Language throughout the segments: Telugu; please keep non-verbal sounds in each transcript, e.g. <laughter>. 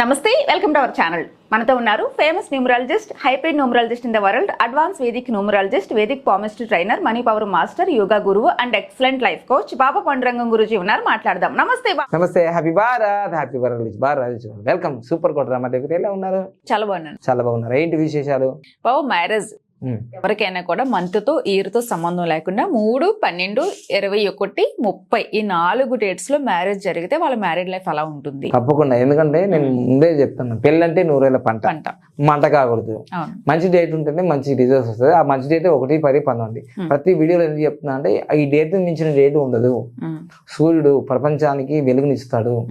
నమస్తే వెల్కమ్ టు అవర్ ఛానల్. మనతో ఉన్నారు famous numerologist హైపైడ్ numerologist in the world advance Vedic numerologist Vedic palmist trainer money power master yoga గురువు and excellent life coach Baba Pandurangam Guruji ఉన్నారు. మాట్లాడదాం. నమస్తే నమస్తే happy Bharat happy Bharat Bharat welcome super కోట మా దగ్గర ఎలా ఉన్నారు? చాలా బాగున్నాను. చాలా బాగున్నారు. ఏంటి విశేషాలు? బాబు మ్యారేజ్ ఎవరికైనా కూడా మంత్తో ఇయర్తో సంబంధం లేకుండా మూడు పన్నెండు ఇరవై ఒకటి ముప్పై ఈ నాలుగు డేట్స్లో మ్యారేజ్ జరిగితే వాళ్ళ మ్యారేజ్ లైఫ్ అలా ఉంటుంది. తప్పకుండా. ఎందుకంటే నేను ముందే చెప్తాను పెళ్ళంటే నూరేళ్ళ పంట. పంట. మంట కాకూడదు. మంచి డేట్ ఉంటేనే మంచి రిజల్ట్స్ వస్తుంది. ఆ మంచి డేట్ ఒకటి పది పంతొమ్మిది. Hmm. ప్రతి వీడియోలో ఎందుకు చెప్తున్నా అంటే ఈ డేట్ మించిన డేట్ ఉండదు. సూర్యుడు ప్రపంచానికి వెలుగునిస్తాడు.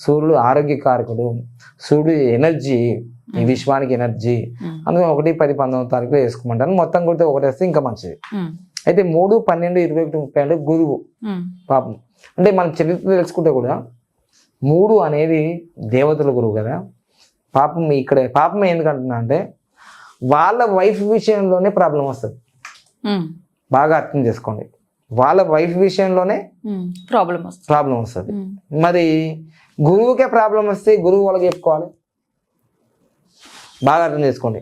సూర్యుడు ఆరోగ్యకారకుడు. సూర్యుడు ఎనర్జీ. ఈ విశ్వానికి ఎనర్జీ. అందుకని ఒకటి పది పంతొమ్మిది తారీఖులో వేసుకోమంటాను. మొత్తం కొడితే ఒకటి వస్తే ఇంకా మంచిది. అయితే మూడు పన్నెండు ఇరవై ఒకటి ముప్పై అంటే గురువు పాపం. అంటే మన చరిత్ర తెలుసుకుంటే కూడా మూడు అనేది దేవతల గురువు కదా. పాపం ఇక్కడ పాపం ఎందుకంటున్నా అంటే వాళ్ళ వైఫ్ విషయంలోనే ప్రాబ్లం వస్తుంది. బాగా అర్థం చేసుకోండి. వాళ్ళ వైఫ్ విషయంలోనే ప్రాబ్లం వస్తుంది. ప్రాబ్లం వస్తుంది. మరి గురువుకే ప్రాబ్లం వస్తే గురువు వాళ్ళకి చెప్పుకోవాలి? బాగా అర్థం చేసుకోండి.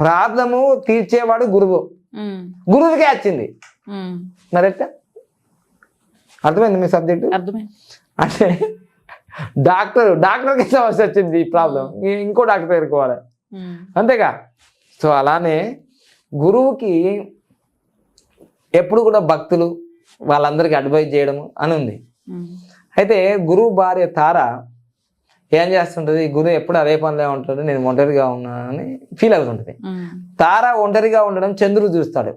ప్రాబ్లము తీర్చేవాడు గురువు. గురువుకే వచ్చింది. మరి అర్థమైంది మీ సబ్జెక్టు? అర్థమైంది. అంటే డాక్టర్ డాక్టర్కి సమస్య వచ్చింది ఈ ప్రాబ్లం. ఇంకో డాక్టర్ ఎదుర్కోవాలి అంతేగా? సో అలానే గురువుకి ఎప్పుడు కూడా భక్తులు వాళ్ళందరికీ అడ్వైజ్ చేయడము అని ఉంది. అయితే గురువు భార్య తార ఏం చేస్తుంటుంది? గురువు ఎప్పుడు అదే పనిలో ఉంటాడు నేను ఒంటరిగా ఉన్నానని ఫీల్ అవుతుంటుంది తార ఒంటరిగా ఉండడం చంద్రుడు చూస్తాడు.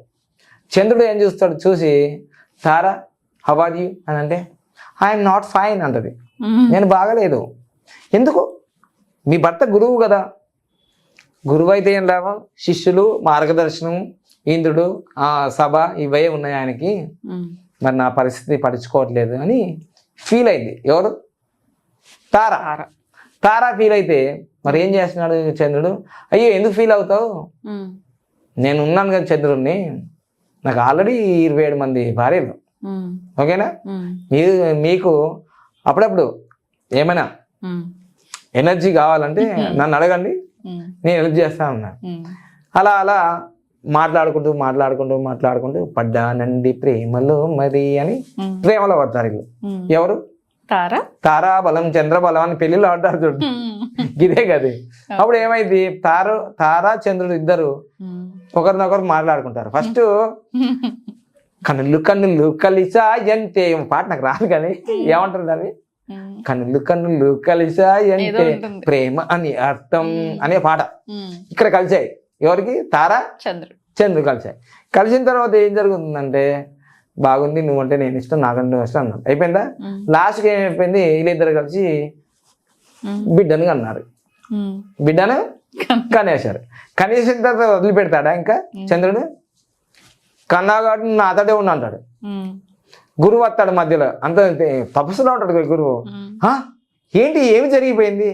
చంద్రుడు ఏం చూస్తాడు? చూసి తార హవార్ యూ అని అంటే ఐఎమ్ నాట్ ఫైన్ అంటది. నేను బాగలేదు. ఎందుకు? మీ భర్త గురువు కదా. గురువు అయితే ఏం లాభం? శిష్యులు మార్గదర్శనం ఇంద్రుడు ఆ సభ ఇవే ఉన్నాయి ఆయనకి. మరి నా పరిస్థితి పడుచుకోవట్లేదు అని ఫీల్ అయింది. ఎవరు? తార. తార. ఫీల్ అయితే మరి ఏం చేస్తున్నాడు చంద్రుడు? అయ్యో ఎందుకు ఫీల్ అవుతావు? నేను ఉన్నాను కదా చంద్రుడిని. నాకు ఆల్రెడీ ఇరవై ఏడు మంది భార్యలు. ఓకేనా? మీరు మీకు అప్పుడప్పుడు ఏమైనా ఎనర్జీ కావాలంటే నన్ను అడగండి. నేను హెల్ప్ చేస్తా ఉన్నా. అలా అలా మాట్లాడుకుంటూ మాట్లాడుకుంటూ మాట్లాడుకుంటూ పడ్డానండి ప్రేమలో మరి అని ప్రేమలో పడతారు వీళ్ళు. ఎవరు? తార? తారాబలం చంద్రబలం అని పెళ్ళిలో ఆడతారు చూడు. ఇదే కదే అప్పుడు ఏమైంది? తార తారా చంద్రుడు ఇద్దరు ఒకరినొకరు మాట్లాడుకుంటారు. ఫస్ట్ <laughs> కన్నులు కన్నులు కలిసాయంటే పాట నాకు రాదు కానీ ఏమంటారు దాన్ని? ఉమ్, కన్నులు కన్నులు కలిసాయంటే. ప్రేమ అని అర్థం అనే పాట. ఇక్కడ కలిసాయి. ఎవరికి? తారా చంద్రుడు. చంద్రుడు కలిసాయి. కలిసిన తర్వాత ఏం జరుగుతుందంటే బాగుంది నువ్వంటే నేను ఇష్టం నాకంటే నువ్వు ఇష్టం అన్నాడు. అయిపోయిందా? లాస్ట్కి ఏమైపోయింది? వీళ్ళిద్దరు కలిసి బిడ్డను అన్నారు బిడ్డను కనేశారు కనేసిన తర్వాత వదిలిపెడతాడా ఇంకా చంద్రుడు? కన్నాగాడు నా అతడే ఉండి అంటాడు. గురువు వస్తాడు మధ్యలో. అంత తపస్సులో ఉంటాడు గురువు. ఉమ్, "హా? ఏంటి? ఏమి జరిగిపోయింది?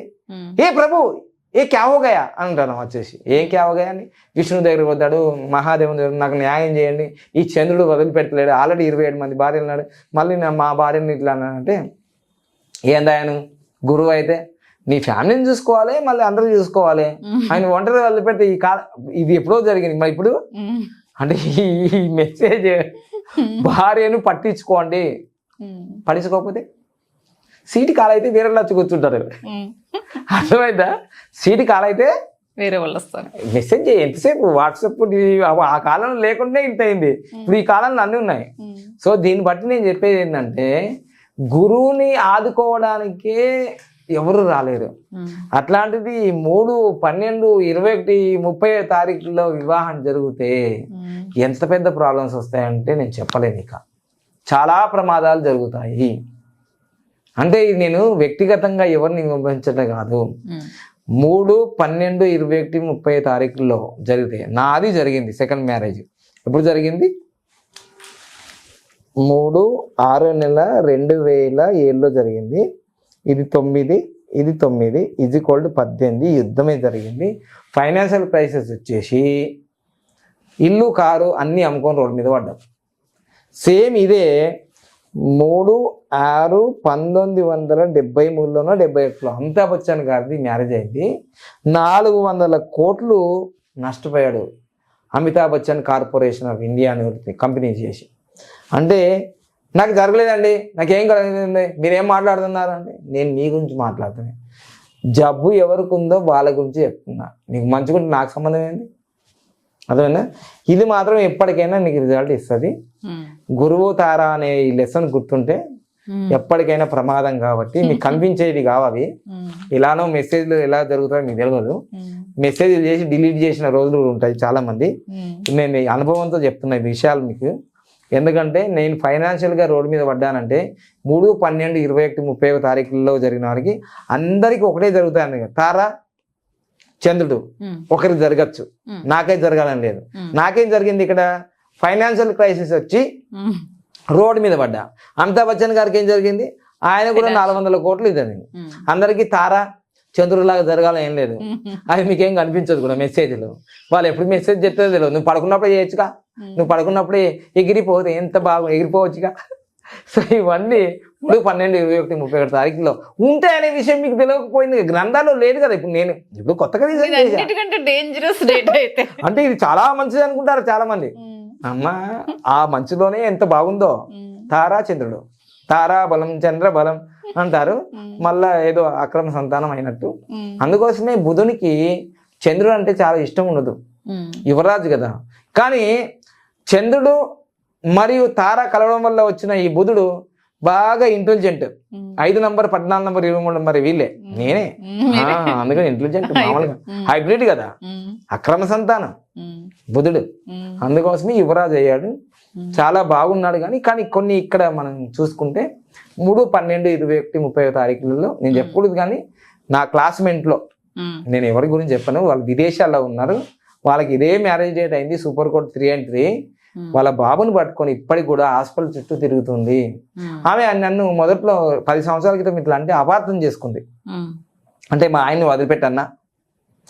ఏ ప్రభు ఏ క్యావోగయా అంటాను వచ్చేసి. ఏం క్యావోగయా అని విష్ణువు దగ్గరికి పోతాడు మహాదేవుని దగ్గర నాకు న్యాయం చేయండి. ఈ చంద్రుడు వదిలిపెట్టలేడు. ఆల్రెడీ ఇరవై ఏడు మంది భార్యలు ఉన్నాడు మళ్ళీ నా మా భార్యని ఇట్లా అన్నానంటే ఏందాయను గురువు అయితే నీ ఫ్యామిలీని చూసుకోవాలి మళ్ళీ అందరూ చూసుకోవాలి. ఆయన ఒంటరి వదిలిపెడితే ఈ కాల ఇది ఎప్పుడో జరిగింది. మరి ఇప్పుడు? అంటే ఈ మెసేజ్ భార్యను పట్టించుకోండి. పట్టించుకోకపోతే సీటు కాలైతే వేరే వచ్చి కూర్చుంటారు. అర్థమైందా? సీటు కాలైతే వేరే వాళ్ళు వస్తారు. మెసేజ్ ఎంతసేపు వాట్సాప్ ఆ కాలంలో లేకుండా ఇంత అయింది. ఇప్పుడు ఈ కాలంలో అన్నీ ఉన్నాయి. సో దీన్ని బట్టి నేను చెప్పేది ఏంటంటే గురువుని ఆదుకోవడానికే ఎవరు రాలేరు. అట్లాంటిది మూడు పన్నెండు ఇరవై ఒకటి ముప్పై తారీఖుల్లో వివాహం జరిగితే ఎంత పెద్ద ప్రాబ్లమ్స్ వస్తాయంటే నేను చెప్పలేను ఇక. చాలా ప్రమాదాలు జరుగుతాయి. అంటే ఇది నేను వ్యక్తిగతంగా ఎవరిని విమర్శించడం కాదు. మూడు పన్నెండు ఇరవై ఒకటి ముప్పై తారీఖుల్లో జరిగితే నాది జరిగింది సెకండ్ మ్యారేజ్ ఎప్పుడు జరిగింది? మూడు ఆరు నెల రెండు వేల ఏడులో జరిగింది. ఇది తొమ్మిది ఇది తొమ్మిది ఇది కోల్డ్ పద్దెనిమిది యుద్ధమే జరిగింది. ఫైనాన్షియల్ క్రైసిస్ వచ్చేసి ఇల్లు కారు అన్నీ అమ్ముకొని రోడ్డు మీద పడ్డాం. సేమ్ ఇదే మూడు ఆరు పంతొమ్మిది వందల డెబ్బై మూడులోనో డెబ్బై ఒకటిలో అమితాబ్ బచ్చన్ గారిది మ్యారేజ్ అయింది. నాలుగు వందల కోట్లు నష్టపోయాడు Amitabh Bachchan corporation of India అని కంపెనీ చేసి. అంటే నాకు జరగలేదండి నాకేం కలగలేదండి మీరేం మాట్లాడుతున్నారు నేను మీ గురించి మాట్లాడుతున్నాను జబ్బు ఎవరికి ఉందో వాళ్ళ గురించి చెప్తున్నా. నీకు మంచిగుంటే నాకు సంబంధం ఏంటి అర్థమైందా? ఇది మాత్రం ఎప్పటికైనా నీకు రిజల్ట్ ఇస్తుంది. గురువు తార అనే ఈ లెసన్ గుర్తుంటే ఎప్పటికైనా ప్రమాదం కాబట్టి <laughs> మీకు కనిపించేవి కావు అవి. ఇలానో మెసేజ్లు ఎలా జరుగుతాయో మీకు తెలియదు మెసేజ్లు చేసి డిలీట్ చేసిన రోజులు ఉంటాయి చాలా మంది నేను అనుభవంతో చెప్తున్నా ఈ విషయాలు మీకు. ఎందుకంటే నేను ఫైనాన్షియల్గా రోడ్డు మీద పడ్డానంటే మూడు పన్నెండు ఇరవై ఒకటి ముప్పై ఒక తారీఖుల్లో జరిగిన వారికి అందరికీ ఒకటే జరుగుతాయి తారా చంద్రుడు ఒకరికి జరగచ్చు. నాకైతే జరగాలని లేదు. నాకేం జరిగింది ఇక్కడ? ఫైనాన్షియల్ క్రైసిస్ వచ్చి రోడ్డు మీద పడ్డా. అమితాబ్ బచ్చన్ గారికి ఏం జరిగింది? ఆయన కూడా నాలుగు వందల కోట్లు ఇది జరిగింది అందరికీ తారా చంద్రుడిలాగా జరగాలని ఏం లేదు. అది మీకేం కనిపించదు కూడా మెసేజ్లు. వాళ్ళు ఎప్పుడు మెసేజ్ చెప్తే తెలియదు. నువ్వు పడుకున్నప్పుడే చేయొచ్చుగా. నువ్వు పడుకున్నప్పుడే ఎగిరిపోతే ఎంత బాగా ఎగిరిపోవచ్చుగా. సో ఇవన్నీ మూడు పన్నెండు ఇరవై ఒకటి ముప్పై ఒకటి తారీఖులో ఉంటాయనే విషయం మీకు తెలియకపోయింది. గ్రంథాల్లో లేదు కదా. ఇప్పుడు నేను ఇప్పుడు కొత్తగా డేంజరస్ డేట్ అయితే. అంటే ఇది చాలా మంచిది అనుకుంటారు చాలా మంది అమ్మా ఆ మంచులోనే ఎంత బాగుందో. తారా చంద్రుడు తారా బలం చంద్ర బలం అంటారు మళ్ళా ఏదో అక్రమ సంతానం అయినట్టు. అందుకోసమే బుధునికి చంద్రుడు అంటే చాలా ఇష్టం ఉండదు. యువరాజు కదా. కానీ చంద్రుడు మరియు తార కలవడం వల్ల వచ్చిన ఈ బుధుడు బాగా ఇంటెలిజెంట్ ఐదు నంబర్ పద్నాలుగు నంబర్ ఇరవై మూడు నంబర్ వీళ్ళే. నేనే. అందుకని ఇంటెలిజెంట్ <laughs> మామూలుగా. హైబ్రిడ్ కదా. అక్రమ సంతానం. బుధుడు. అందుకోసమే యువరాజు అయ్యాడు. చాలా బాగున్నాడు కానీ కానీ కొన్ని ఇక్కడ మనం చూసుకుంటే మూడు పన్నెండు ఇరవై ఒకటి ముప్పై తారీఖులలో నేను చెప్పకూడదు కానీ నా క్లాస్మేట్లో నేను ఎవరి గురించి చెప్పను. వాళ్ళు విదేశాల్లో ఉన్నారు. వాళ్ళకి ఇదే మ్యారేజ్ డేట్ అయింది. Super code three and three వాళ్ళ బాబుని పట్టుకొని ఇప్పటికి కూడా హాస్పిటల్ చుట్టూ తిరుగుతుంది. ఆమె నన్ను మొదట్లో పది సంవత్సరాల క్రితం ఇట్లా అంటే అపార్థం చేసుకుంది. అంటే మా ఆయన్ని వదిలిపెట్టన్నా.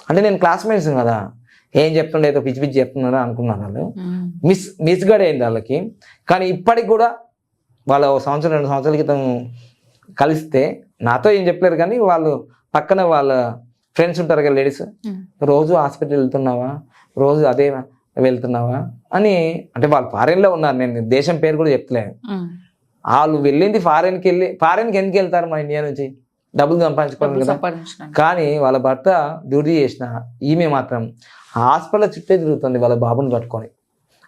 అంటే నేను క్లాస్మేట్స్ కదా. ఏం చెప్తుండే ఏదో పిచ్చి పిచ్చి చెప్తున్నారా అనుకున్నాను వాళ్ళు. మిస్ మిస్గడ్ అయింది వాళ్ళకి. కానీ ఇప్పటికి కూడా వాళ్ళ ఓ సంవత్సరం రెండు సంవత్సరాల క్రితం కలిస్తే నాతో ఏం చెప్పలేరు కానీ వాళ్ళు పక్కన వాళ్ళ ఫ్రెండ్స్ ఉంటారు కదా లేడీస్ రోజు హాస్పిటల్ వెళ్తున్నావా? రోజు అదే వెళ్తున్నావా అని అంటే వాళ్ళు ఫారెన్లో ఉన్నారు నేను దేశం పేరు కూడా చెప్తలేను వాళ్ళు వెళ్ళింది ఫారెన్కి వెళ్ళి ఫారెన్కి ఎందుకు వెళ్తారు మన ఇండియా నుంచి? డబ్బులు సంపాదించుకోవాలి కదా. కానీ వాళ్ళ భర్త డ్యూటీ చేసిన ఈమె మాత్రం హాస్పిటల్ చుట్టే తిరుగుతుంది వాళ్ళ బాబుని పట్టుకొని.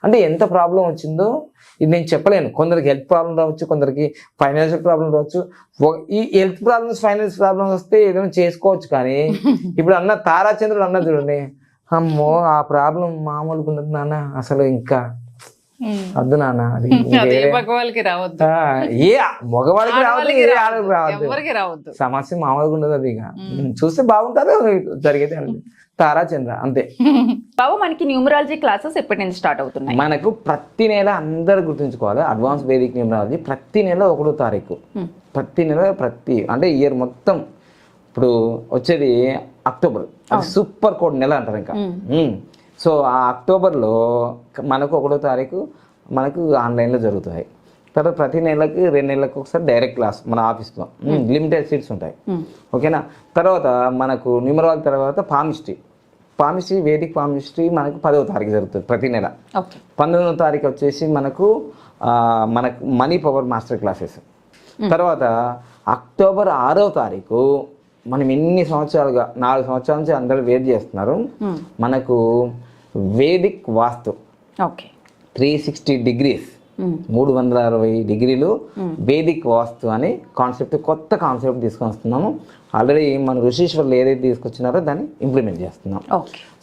అంటే ఎంత ప్రాబ్లం వచ్చిందో ఇది నేను చెప్పలేను. కొందరికి హెల్త్ ప్రాబ్లం రావచ్చు కొందరికి ఫైనాన్షియల్ ప్రాబ్లం రావచ్చు. ఈ హెల్త్ ప్రాబ్లమ్స్ ఫైనాన్స్ ప్రాబ్లమ్స్ వస్తే ఏదైనా చేసుకోవచ్చు కానీ <laughs> ఇప్పుడు అన్న తారాచంద్రుడు అన్న చూడండి. అమ్మో ఆ ప్రాబ్లం మామూలుగా ఉండదు నాన్న. అసలు ఇంకా వద్దు నాన్న. అది <laughs> మగవాళ్ళకి రావద్దు. ఏ మగవాడికి రావద్దు ఏ రావద్దు. ఆడకి రావద్దు. ఎవరికి రావద్దు. సమస్య మామూలుగా ఉండదు అది ఇక. చూస్తే బాగుంటారు జరిగేది అండి తారాచంద్ర అంతే. <laughs> బాబు మనకి న్యూమరాలజీ క్లాసెస్ ఎప్పటి నుంచి స్టార్ట్ అవుతున్నాయి? మనకు ప్రతి నెల అందరు గుర్తుంచుకోవాలి అడ్వాన్స్ వేదిక న్యూమరాలజీ ప్రతి నెల ఒకటో తారీఖు. ప్రతి నెల ప్రతి అంటే ఇయర్ మొత్తం. ఇప్పుడు వచ్చేది అక్టోబర్. అది సూపర్ కోడ్ నెల అంటారు ఇంకా. సో ఆ అక్టోబర్లో మనకు ఒకటో తారీఖు మనకు ఆన్లైన్లో జరుగుతాయి. తర్వాత ప్రతి నెలకి రెండు నెలలకు ఒకసారి డైరెక్ట్ క్లాస్ మన ఆఫీస్లో. లిమిటెడ్ సీట్స్ ఉంటాయి. ఓకేనా? తర్వాత మనకు న్యూమరాలజీ తర్వాత పామిస్ట్రీ. పామిస్ట్రీ వేదిక్ పామిస్ట్రీ మనకు పదవ తారీఖు జరుగుతుంది ప్రతి నెల. పంతొమ్మిదవ తారీఖు వచ్చేసి మనకు మనకు మనీ పవర్ మాస్టర్ క్లాసెస్. తర్వాత అక్టోబర్ ఆరవ తారీఖు మనం ఎన్ని సంవత్సరాలుగా నాలుగు సంవత్సరాల నుంచి అందరూ వెయిట్ చేస్తున్నారు. మనకు Vedic vastu. Okay. Three sixty degrees. మూడు వందల అరవై డిగ్రీలు వేదిక్ వాస్తు అని కాన్సెప్ట్ కొత్త కాన్సెప్ట్ తీసుకొని వస్తున్నాము ఆల్రెడీ మన ఋషీశ్వర్లు ఏదైతే తీసుకొచ్చినారో దాన్ని ఇంప్లిమెంట్ చేస్తున్నాం.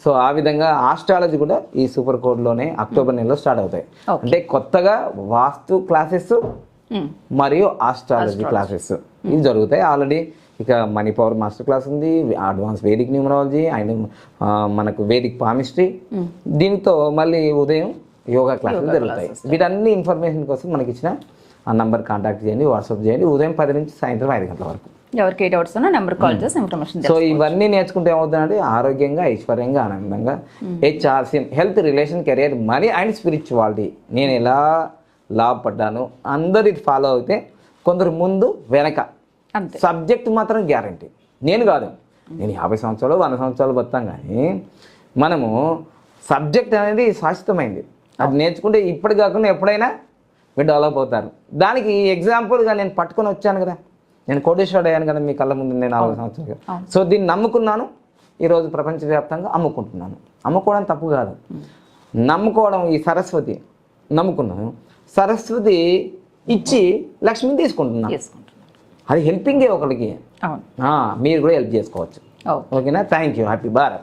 సో ఆ విధంగా ఆస్ట్రాలజీ కూడా ఈ సూపర్ కోడ్లోనే అక్టోబర్ నెలలో స్టార్ట్ అవుతాయి. అంటే కొత్తగా వాస్తు క్లాసెస్ మరియు ఆస్ట్రాలజీ క్లాసెస్ ఇవి జరుగుతాయి. ఆల్రెడీ ఇక మనీ పవర్ మాస్టర్ క్లాస్ ఉంది అడ్వాన్స్ వేదిక్ న్యూమరాలజీ అండ్ మనకు వేదిక్ పామిస్ట్రీ. దీంతో మళ్ళీ ఉదయం యోగా క్లాసులు జరుగుతాయి. వీటన్ని ఇన్ఫర్మేషన్ కోసం మనకి ఇచ్చిన ఆ నంబర్ కాంటాక్ట్ చేయండి వాట్సాప్ చేయండి. ఉదయం పది నుంచి సాయంత్రం ఐదు గంటల వరకు. ఎవరికి ఏ డౌట్స్ ఉన్నా నెంబర్ కాల్ చేసి ఇన్ఫర్మేషన్ సో ఇవన్నీ నేర్చుకుంటే ఏమవుతుందంటే ఆరోగ్యంగా ఐశ్వర్యంగా ఆనందంగా HRC health relation career money and spirituality. నేను ఎలా లాభపడ్డాను అందరు ఇది ఫాలో అయితే కొందరు ముందు వెనక. సబ్జెక్ట్ మాత్రం గ్యారంటీ. నేను కాదు. నేను యాభై సంవత్సరాలు వంద సంవత్సరాలు బతాం కానీ మనము సబ్జెక్ట్ అనేది శాశ్వతమైంది. అది నేర్చుకుంటే ఇప్పటి కాకుండా ఎప్పుడైనా మీరు డెవలప్ అవుతారు. దానికి ఎగ్జాంపుల్గా నేను పట్టుకొని వచ్చాను కదా. నేను కోటేశ్వరుడు అయ్యాను కదా మీ కళ్ళ ముందు నేను నాలుగు సంవత్సరాలు. సో దీన్ని నమ్ముకున్నాను. ఈరోజు ప్రపంచవ్యాప్తంగా అమ్ముకుంటున్నాను. అమ్ముకోవడం తప్పు కాదు. నమ్ముకోవడం ఈ సరస్వతి. నమ్ముకున్నాను. సరస్వతి ఇచ్చి లక్ష్మిని తీసుకుంటున్నాను. అది హెల్పింగే ఒకరికి మీరు కూడా హెల్ప్ చేసుకోవచ్చు. ఓకే. ఓకేనా? Thank you. హ్యాపీ భారత్.